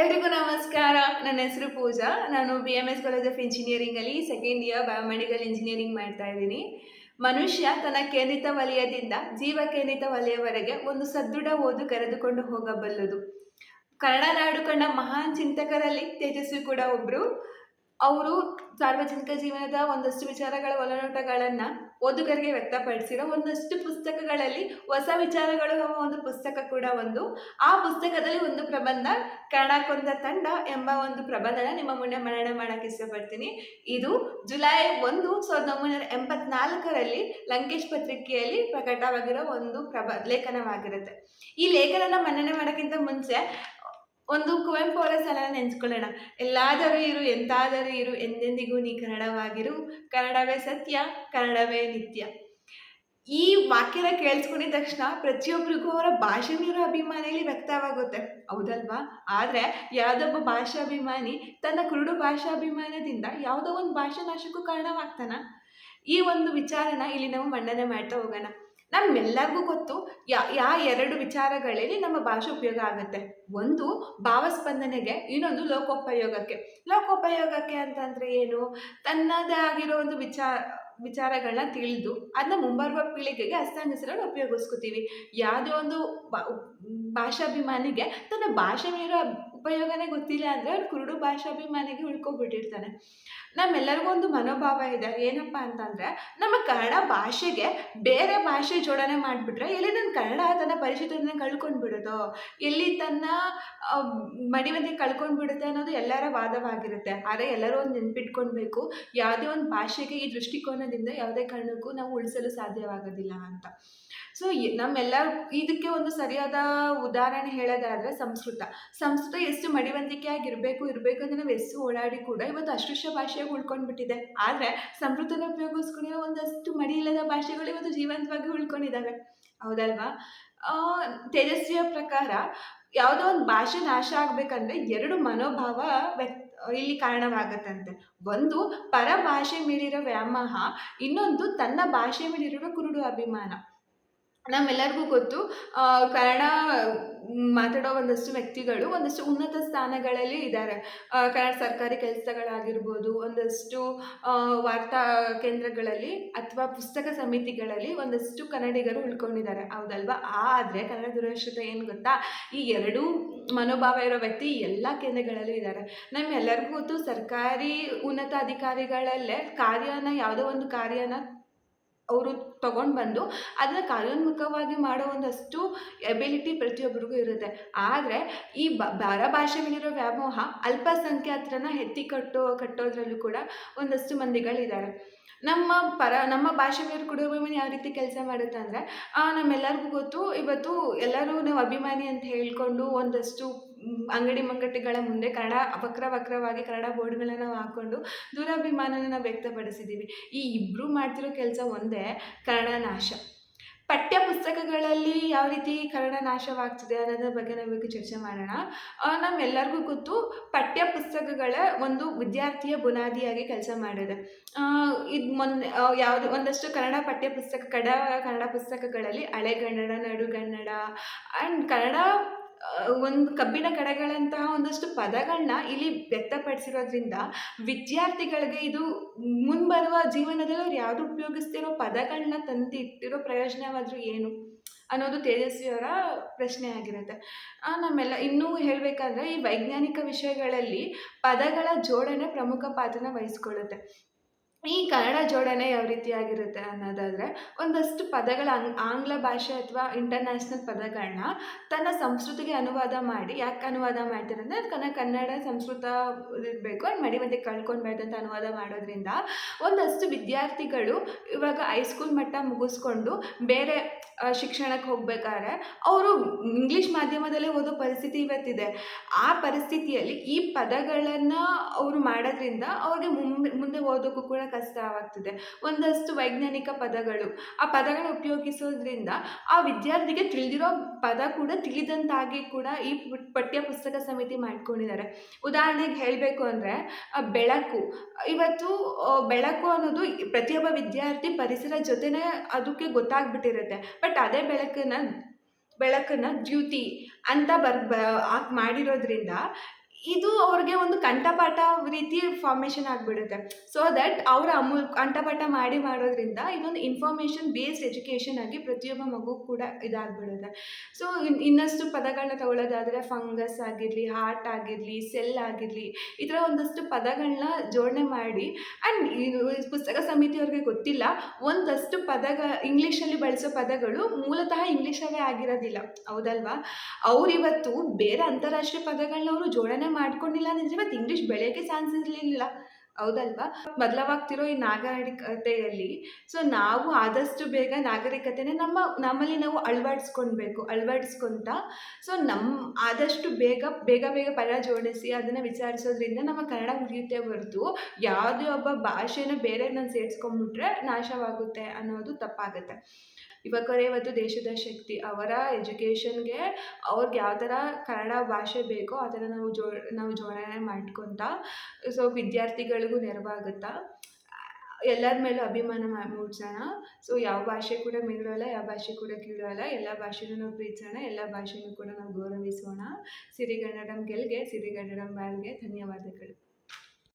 ಎಲ್ರಿಗೂ ನಮಸ್ಕಾರ. ನನ್ನ ಹೆಸರು ಪೂಜಾ. ನಾನು B M S college of ಇಂಜಿನಿಯರಿಂಗಲ್ಲಿ second year biomedical engineering ಮಾಡ್ತಾ ಇದ್ದೀನಿ. ಮನುಷ್ಯ ತನ್ನ ಕೇಂದ್ರಿತ ವಲಯದಿಂದ ಜೀವ ಕೇಂದ್ರಿತ ವಲಯವರೆಗೆ ಒಂದು ಸದೃಢ ಓದು ಕರೆದುಕೊಂಡು ಹೋಗಬಲ್ಲದು. ಕನ್ನಡ ನಾಡು ಕಂಡ ಮಹಾನ್ ಚಿಂತಕರಲ್ಲಿ ತೇಜಸ್ವಿ ಕೂಡ ಒಬ್ಬರು ಅವರು ಸಾರ್ವಜನಿಕ ಜೀವನದ ಒಂದಷ್ಟು ವಿಚಾರಗಳ ಒಳನೋಟಗಳನ್ನು ಓದುಗರಿಗೆ ವ್ಯಕ್ತಪಡಿಸಿರೋ ಒಂದಷ್ಟು ಪುಸ್ತಕಗಳಲ್ಲಿ ಹೊಸ ವಿಚಾರಗಳು ಒಂದು ಪುಸ್ತಕ ಕೂಡ ಒಂದು. ಆ ಪುಸ್ತಕದಲ್ಲಿ ಒಂದು ಪ್ರಬಂಧ ಕನ್ನಡ ಕೊಂದ ತಂಡ ಎಂಬ ಒಂದು ಪ್ರಬಂಧನ ನಿಮ್ಮ ಮುಂದೆ ಮನನ ಮಾಡೋಕ್ಕೆ ಇಷ್ಟಪಡ್ತೀನಿ. ಇದು ಜುಲೈ ಒಂದು ಸಾವಿರದ ಒಂಬೈನೂರ ಎಂಬತ್ನಾಲ್ಕರಲ್ಲಿ ಲಂಕೇಶ್ ಪತ್ರಿಕೆಯಲ್ಲಿ ಪ್ರಕಟವಾಗಿರೋ ಒಂದು ಪ್ರಬ ಲೇಖನವಾಗಿರುತ್ತೆ. ಈ ಲೇಖನನ ಮನ್ನಣೆ ಮಾಡೋಕ್ಕಿಂತ ಮುಂಚೆ ಒಂದು ಕುವೆಂಪು ಅವರ ಸಲ ನೆನೆಸ್ಕೊಳ್ಳೋಣ. ಎಲ್ಲಾದರೂ ಇರು, ಎಂತಾದರೂ ಇರು, ಎಂದೆಂದಿಗೂ ನೀ ಕನ್ನಡವಾಗಿರು. ಕನ್ನಡವೇ ಸತ್ಯ, ಕನ್ನಡವೇ ನಿತ್ಯ. ಈ ವಾಕ್ಯನ ಕೇಳಿಸ್ಕೊಂಡಿದ ತಕ್ಷಣ ಪ್ರತಿಯೊಬ್ಬರಿಗೂ ಅವರ ಭಾಷೆ ಮೀರೋ ಅಭಿಮಾನಿಯಲ್ಲಿ ವ್ಯಕ್ತವಾಗುತ್ತೆ. ಹೌದಲ್ವಾ? ಆದರೆ ಯಾವುದೊಬ್ಬ ಭಾಷಾಭಿಮಾನಿ ತನ್ನ ಕುರುಡು ಭಾಷಾಭಿಮಾನದಿಂದ ಯಾವುದೋ ಒಂದು ಭಾಷಾ ನಾಶಕ್ಕೂ ಕಾರಣವಾಗ್ತಾನ? ಈ ಒಂದು ವಿಚಾರನ ಇಲ್ಲಿ ನಾವು ಮಂಡನೆ ಮಾಡ್ತಾ ಹೋಗೋಣ. ನಮ್ಮೆಲ್ಲರಿಗೂ ಗೊತ್ತು, ಯಾ ಯಾ ಎರಡು ವಿಚಾರಗಳಲ್ಲಿ ನಮ್ಮ ಭಾಷೆ ಉಪಯೋಗ ಆಗುತ್ತೆ. ಒಂದು, ಭಾವಸ್ಪಂದನೆಗೆ, ಇನ್ನೊಂದು ಲೋಕೋಪಯೋಗಕ್ಕೆ. ಲೋಕೋಪಯೋಗಕ್ಕೆ ಅಂತಂದರೆ ಏನು? ತನ್ನದೇ ಆಗಿರೋ ಒಂದು ವಿಚಾರ ವಿಚಾರಗಳನ್ನ ತಿಳಿದು ಅದನ್ನ ಮುಂಬರುವ ಪೀಳಿಗೆಗೆ ಹಸ್ತಾಂತರಿಸಲು ಉಪಯೋಗಿಸ್ಕೋತೀವಿ. ಯಾವುದೇ ಒಂದು ಭಾಷಾಭಿಮಾನಿಗೆ ತನ್ನ ಭಾಷೆ ಮೀರೋ ಉಪಯೋಗನೇ ಗೊತ್ತಿಲ್ಲ ಅಂದರೆ ಅವ್ರು ಕುರುಡು ಭಾಷಾಭಿಮಾನಿಗೆ ಉಳ್ಕೊಬಿಟ್ಟಿರ್ತಾನೆ. ನಮ್ಮೆಲ್ಲರಿಗೂ ಒಂದು ಮನೋಭಾವ ಇದೆ. ಏನಪ್ಪ ಅಂತಂದರೆ, ನಮ್ಮ ಕನ್ನಡ ಭಾಷೆಗೆ ಬೇರೆ ಭಾಷೆ ಜೋಡಣೆ ಮಾಡಿಬಿಟ್ರೆ ಎಲ್ಲಿ ನನ್ನ ಕನ್ನಡ ತನ್ನ ಪರಿಚಿತನ ಕಳ್ಕೊಂಡು ಬಿಡೋದು ಎಲ್ಲಿ ತನ್ನ ಮಡಿವಂತೆ ಕಳ್ಕೊಂಡು ಬಿಡುತ್ತೆ ಅನ್ನೋದು ಎಲ್ಲರ ವಾದವಾಗಿರುತ್ತೆ. ಆದರೆ ಎಲ್ಲರೂ ಒಂದು ನೆನ್ಪಿಟ್ಕೊಳ್ಬೇಕು, ಯಾವುದೇ ಒಂದು ಭಾಷೆಗೆ ಈ ದೃಷ್ಟಿಕೋನದಿಂದ ಯಾವುದೇ ಕಾರಣಕ್ಕೂ ನಾವು ಉಳಿಸಲು ಸಾಧ್ಯವಾಗೋದಿಲ್ಲ ಅಂತ. ಸೊ ನಮ್ಮೆಲ್ಲ ಇದಕ್ಕೆ ಒಂದು ಸರಿಯಾದ ಉದಾಹರಣೆ ಹೇಳೋದಾದರೆ ಸಂಸ್ಕೃತ. ಸಂಸ್ಕೃತ ಎಷ್ಟು ಮಡಿವಂತಿಕೆಯಾಗಿರಬೇಕು ಇರಬೇಕು ಅಂತ ನಾವು ಎಷ್ಟು ಓಡಾಡಿ ಕೂಡ ಇವತ್ತು ಅಸ್ಪೃಶ್ಯ ಭಾಷೆಯಾಗಿ ಉಳ್ಕೊಂಡ್ಬಿಟ್ಟಿದೆ. ಆದರೆ ಸಂಸ್ಕೃತನ ಉಪಯೋಗಿಸ್ಕೊಂಡಿರೋ ಒಂದಷ್ಟು ಮಡಿ ಇಲ್ಲದ ಭಾಷೆಗಳು ಇವತ್ತು ಜೀವಂತವಾಗಿ ಉಳ್ಕೊಂಡಿದ್ದಾವೆ ಹೌದಲ್ವಾ? ತೇಜಸ್ವಿಯ ಪ್ರಕಾರ ಯಾವುದೋ ಒಂದು ಭಾಷೆ ನಾಶ ಆಗಬೇಕಂದ್ರೆ ಎರಡು ಮನೋಭಾವ ವ್ಯಕ್ತ, ಇಲ್ಲಿ ಕಾರಣವಾಗತ್ತಂತೆ. ಒಂದು ಪರ ಭಾಷೆ ಮೇಲಿರೋ ವ್ಯಾಮೋಹ. ಇನ್ನೊಂದು, ತನ್ನ ಭಾಷೆ ಮೇಲಿರೋ ಕುರುಡು ಅಭಿಮಾನ. ನಮ್ಮೆಲ್ಲರಿಗೂ ಗೊತ್ತು. ಕನ್ನಡ ಮಾತಾಡೋ ಒಂದಷ್ಟು ವ್ಯಕ್ತಿಗಳು ಒಂದಷ್ಟು ಉನ್ನತ ಸ್ಥಾನಗಳಲ್ಲಿ ಇದ್ದಾರೆ. ಕನ್ನಡ ಸರ್ಕಾರಿ ಕೆಲಸಗಳಾಗಿರ್ಬೋದು, ಒಂದಷ್ಟು ವಾರ್ತಾ ಕೇಂದ್ರಗಳಲ್ಲಿ ಅಥವಾ ಪುಸ್ತಕ ಸಮಿತಿಗಳಲ್ಲಿ ಒಂದಷ್ಟು ಕನ್ನಡಿಗರು ಉಳ್ಕೊಂಡಿದ್ದಾರೆ. ಹೌದಲ್ವಾ? ಆದರೆ ಕನ್ನಡ ದುರಕ್ಷತೆ ಏನು ಗೊತ್ತಾ? ಈ ಎರಡೂ ಮನೋಭಾವ ಇರೋ ವ್ಯಕ್ತಿ ಎಲ್ಲ ಕೇಂದ್ರಗಳಲ್ಲಿ ಇದ್ದಾರೆ. ನಮ್ಮೆಲ್ಲರಿಗೂ ಗೊತ್ತು ಸರ್ಕಾರಿ ಉನ್ನತ ಅಧಿಕಾರಿಗಳಲ್ಲೇ ಕಾರ್ಯನ, ಯಾವುದೋ ಒಂದು ಕಾರ್ಯನ ಅವರು ತೊಗೊಂಡು ಬಂದು ಅದನ್ನು ಕಾರ್ಯೋನ್ಮುಖವಾಗಿ ಮಾಡೋ ಒಂದಷ್ಟು ಎಬಿಲಿಟಿ ಪ್ರತಿಯೊಬ್ಬರಿಗೂ ಇರುತ್ತೆ. ಆದರೆ ಈ ಬರ ಭಾಷೆ ಮೇಲಿರೋ ವ್ಯಾಮೋಹ ಅಲ್ಪಸಂಖ್ಯಾತರನ್ನ ಎತ್ತಿ ಕಟ್ಟೋ, ಕಟ್ಟೋದ್ರಲ್ಲೂ ಕೂಡ ಒಂದಷ್ಟು ಮಂದಿಗಳಿದ್ದಾರೆ. ನಮ್ಮ ಪರ, ನಮ್ಮ ಭಾಷೆ ಮೇಲೆ ಕುಡಿಯೋ ಯಾವ ರೀತಿ ಕೆಲಸ ಮಾಡುತ್ತೆ ಅಂದರೆ ನಮ್ಮೆಲ್ಲರಿಗೂ ಗೊತ್ತು. ಇವತ್ತು ಎಲ್ಲರೂ ನಾವು ಅಭಿಮಾನಿ ಅಂತ ಹೇಳಿಕೊಂಡು ಒಂದಷ್ಟು ಅಂಗಡಿ ಮುಂಗಟ್ಟುಗಳ ಮುಂದೆ ಕನ್ನಡ ವಕ್ರ ವಕ್ರವಾಗಿ ಕನ್ನಡ ಬೋರ್ಡ್ಗಳನ್ನು ನಾವು ಹಾಕ್ಕೊಂಡು ದುರಾಭಿಮಾನನ ನಾವು ವ್ಯಕ್ತಪಡಿಸಿದ್ದೀವಿ ಈ ಇಬ್ಬರು ಮಾಡ್ತಿರೋ ಕೆಲಸ ಒಂದೇ ಕನ್ನಡ ನಾಶ. ಪಠ್ಯ ಪುಸ್ತಕಗಳಲ್ಲಿ ಯಾವ ರೀತಿ ಕನ್ನಡ ನಾಶವಾಗ್ತಿದೆ ಅನ್ನೋದ್ರ ಬಗ್ಗೆ ನಾವು ಚರ್ಚೆ ಮಾಡೋಣ. ನಮ್ಮೆಲ್ಲರಿಗೂ ಗೊತ್ತು ಪಠ್ಯ ಪುಸ್ತಕಗಳ ಒಂದು ವಿದ್ಯಾರ್ಥಿಯ ಬುನಾದಿಯಾಗಿ ಕೆಲಸ ಮಾಡಿದೆ. ಇದು ಮೊನ್ನೆ ಯಾವುದು ಒಂದಷ್ಟು ಕನ್ನಡ ಪಠ್ಯ ಪುಸ್ತಕ ಕಡ, ಕನ್ನಡ ಪುಸ್ತಕಗಳಲ್ಲಿ ಹಳೆಗನ್ನಡ ನಡುಗನ್ನಡ ಆ್ಯಂಡ್ ಕನ್ನಡ ಒಂದು ಕಬ್ಬಿನ ಕಡೆಗಳಂತಹ ಒಂದಷ್ಟು ಪದಗಳನ್ನ ಇಲ್ಲಿ ವ್ಯಕ್ತಪಡಿಸಿರೋದ್ರಿಂದ ವಿದ್ಯಾರ್ಥಿಗಳಿಗೆ ಇದು ಮುಂಬರುವ ಜೀವನದಲ್ಲಿ ಅವ್ರು ಯಾವುದು ಉಪಯೋಗಿಸ್ತಿರೋ ಪದಗಳನ್ನ ತಂದು ಇಟ್ಟಿರೋ ಪ್ರಯೋಜನವಾದರೂ ಏನು ಅನ್ನೋದು ತೇಜಸ್ವಿಯವರ ಪ್ರಶ್ನೆ ಆಗಿರುತ್ತೆ. ನಮ್ಮೆಲ್ಲ ಇನ್ನೂ ಹೇಳಬೇಕಂದ್ರೆ ಈ ವೈಜ್ಞಾನಿಕ ವಿಷಯಗಳಲ್ಲಿ ಪದಗಳ ಜೋಡಣೆ ಪ್ರಮುಖ ಪಾತ್ರನ ವಹಿಸ್ಕೊಳ್ಳುತ್ತೆ. ಈ ಕನ್ನಡ ಜೋಡಣೆ ಯಾವ ರೀತಿಯಾಗಿರುತ್ತೆ ಅನ್ನೋದಾದರೆ, ಒಂದಷ್ಟು ಪದಗಳ ಆಂಗ್ಲ ಭಾಷೆ ಅಥವಾ ಇಂಟರ್ನ್ಯಾಷನಲ್ ಪದಗಳನ್ನ ತನ್ನ ಸಂಸ್ಕೃತಿಗೆ ಅನುವಾದ ಮಾಡಿ, ಯಾಕೆ ಅನುವಾದ ಮಾಡ್ತಾರೆ ಅಂದರೆ ಕನ್ನ ಕನ್ನಡ ಸಂಸ್ಕೃತ ಇರಬೇಕು, ಅದು ಮಡಿ ಮಧ್ಯೆ ಕಳ್ಕೊಳ್ಬಾರ್ದು ಅಂತ ಅನುವಾದ ಮಾಡೋದ್ರಿಂದ ಒಂದಷ್ಟು ವಿದ್ಯಾರ್ಥಿಗಳು ಇವಾಗ ಹೈಸ್ಕೂಲ್ ಮಟ್ಟ ಮುಗಿಸ್ಕೊಂಡು ಬೇರೆ ಶಿಕ್ಷಣಕ್ಕೆ ಹೋಗ್ಬೇಕಾದ್ರೆ ಅವರು ಇಂಗ್ಲೀಷ್ ಮಾಧ್ಯಮದಲ್ಲೇ ಓದೋ ಪರಿಸ್ಥಿತಿ ಇವತ್ತಿದೆ. ಆ ಪರಿಸ್ಥಿತಿಯಲ್ಲಿ ಈ ಪದಗಳನ್ನು ಅವರು ಮಾಡೋದ್ರಿಂದ ಅವ್ರಿಗೆ ಮುಂದೆ ಮುಂದೆ ಓದೋಕ್ಕೂ ಕೂಡ ಕಷ್ಟವಾಗ್ತಿದೆ ಒಂದಷ್ಟು ವೈಜ್ಞಾನಿಕ ಪದಗಳು. ಆ ಪದಗಳನ್ನ ಉಪಯೋಗಿಸೋದ್ರಿಂದ ಆ ವಿದ್ಯಾರ್ಥಿಗೆ ತಿಳಿದಿರೋ ಪದ ಕೂಡ ತಿಳಿದಂತಾಗಿ ಕೂಡ ಈ ಪಠ್ಯ ಪುಸ್ತಕ ಸಮಿತಿ ಮಾಡ್ಕೊಂಡಿದ್ದಾರೆ. ಉದಾಹರಣೆಗೆ ಹೇಳಬೇಕು ಅಂದರೆ ಬೆಳಕು. ಇವತ್ತು ಬೆಳಕು ಅನ್ನೋದು ಪ್ರತಿಯೊಬ್ಬ ವಿದ್ಯಾರ್ಥಿ ಪರಿಸರ ಜೊತೆನೇ ಅದಕ್ಕೆ ಗೊತ್ತಾಗ್ಬಿಟ್ಟಿರುತ್ತೆ. ಬಟ್ ಅದೇ ಬೆಳಕನ್ನು ಬೆಳಕನ್ನು ದ್ಯುತಿ ಅಂತ ಬರ್, ಬ ಮಾಡಿರೋದ್ರಿಂದ ಇದು ಅವ್ರಿಗೆ ಒಂದು ಕಂಠಪಾಠ ರೀತಿ ಫಾರ್ಮೇಷನ್ ಆಗಿಬಿಡುತ್ತೆ. ಸೊ ದಟ್ ಅವರ ಅಮೂಲ್ ಕಂಠಪಾಠ ಮಾಡಿ ಮಾಡೋದ್ರಿಂದ ಇದೊಂದು ಇನ್ಫಾರ್ಮೇಷನ್ ಬೇಸ್ಡ್ ಎಜುಕೇಷನ್ ಆಗಿ ಪ್ರತಿಯೊಬ್ಬ ಮಗು ಕೂಡ ಇದಾಗ್ಬಿಡುತ್ತೆ. ಸೊ ಇನ್, ಇನ್ನಷ್ಟು ಪದಗಳನ್ನ ತಗೊಳ್ಳೋದಾದರೆ ಫಂಗಸ್ ಆಗಿರಲಿ ಹಾರ್ಟ್ ಆಗಿರಲಿ ಸೆಲ್ ಆಗಿರಲಿ, ಈ ಥರ ಒಂದಷ್ಟು ಪದಗಳನ್ನ ಜೋಡಣೆ ಮಾಡಿ ಆ್ಯಂಡ್ ಪುಸ್ತಕ ಸಮಿತಿಯವ್ರಿಗೆ ಗೊತ್ತಿಲ್ಲ, ಒಂದಷ್ಟು ಪದಗ ಇಂಗ್ಲೀಷಲ್ಲಿ ಬಳಸೋ ಪದಗಳು ಮೂಲತಃ ಇಂಗ್ಲೀಷಲ್ಲೇ ಆಗಿರೋದಿಲ್ಲ. ಹೌದಲ್ವಾ? ಅವರಿವತ್ತು ಬೇರೆ ಅಂತಾರಾಷ್ಟ್ರೀಯ ಪದಗಳನ್ನ ಅವರು ಜೋಡಣೆ ಮಾಡ್ಕೊಂಡಿಲ್ಲ ಅಂದರೆ ಮತ್ತೆ ಇಂಗ್ಲೀಷ್ ಬೆಳೆಯೋಕ್ಕೆ ಚಾನ್ಸ್ ಇರಲಿಲ್ಲ. ಹೌದಲ್ವಾ? ಬದಲಾವಾಗ್ತಿರೋ ಈ ನಾಗರಿಕತೆಯಲ್ಲಿ ಸೊ ನಾವು ಆದಷ್ಟು ಬೇಗ ನಾಗರಿಕತೆನ ನಮ್ಮ, ನಮ್ಮಲ್ಲಿ ನಾವು ಅಳವಡಿಸ್ಕೊಳ್ಬೇಕು ಅಳವಡಿಸ್ಕೊಂತ ಸೊ ನಮ್ಮ ಆದಷ್ಟು ಬೇಗ ಬೇಗ ಬೇಗ ಪರ ಜೋಡಿಸಿ ಅದನ್ನು ವಿಚಾರಿಸೋದ್ರಿಂದ ನಮ್ಮ ಕನ್ನಡ ಉಳಿಯುತ್ತೆ ಹೊರತು ಯಾವುದೇ ಒಬ್ಬ ಭಾಷೆನ ಬೇರೆ ನಾನು ಸೇರಿಸ್ಕೊಂಡ್ಬಿಟ್ರೆ ನಾಶವಾಗುತ್ತೆ ಅನ್ನೋದು ತಪ್ಪಾಗುತ್ತೆ. ಯುವಕರೇ ಇವತ್ತು ದೇಶದ ಶಕ್ತಿ, ಅವರ ಎಜುಕೇಷನ್ಗೆ ಅವ್ರಿಗೆ ಯಾವ ಥರ ಕನ್ನಡ ಭಾಷೆ ಬೇಕೋ ಆ ಥರ ನಾವು ಜೋ, ನಾವು ಜೋಡಣೆ ಮಾಡ್ಕೊತ ಸೊ ವಿದ್ಯಾರ್ಥಿಗಳಿಗೂ ನೆರವಾಗುತ್ತಾ. ಎಲ್ಲರ ಮೇಲೂ ಅಭಿಮಾನ ಮೂಡಿಸೋಣ. ಸೊ ಯಾವ ಭಾಷೆ ಕೂಡ ಮೀಳೋಲ್ಲ ಯಾವ ಭಾಷೆ ಕೂಡ ಕೀಳೋಲ್ಲ ಎಲ್ಲ ಭಾಷೆನೂ ನಾವು ಪ್ರೀತಿಸೋಣ, ಎಲ್ಲ ಭಾಷೆನೂ ಕೂಡ ನಾವು ಗೌರವಿಸೋಣ. ಸಿರಿಗನ್ನಡಂ ಗೆಲ್ಗೆ ಸಿರಿಗನ್ನಡಂ ಬಾಳ್ಗೆ ಧನ್ಯವಾದಗಳು.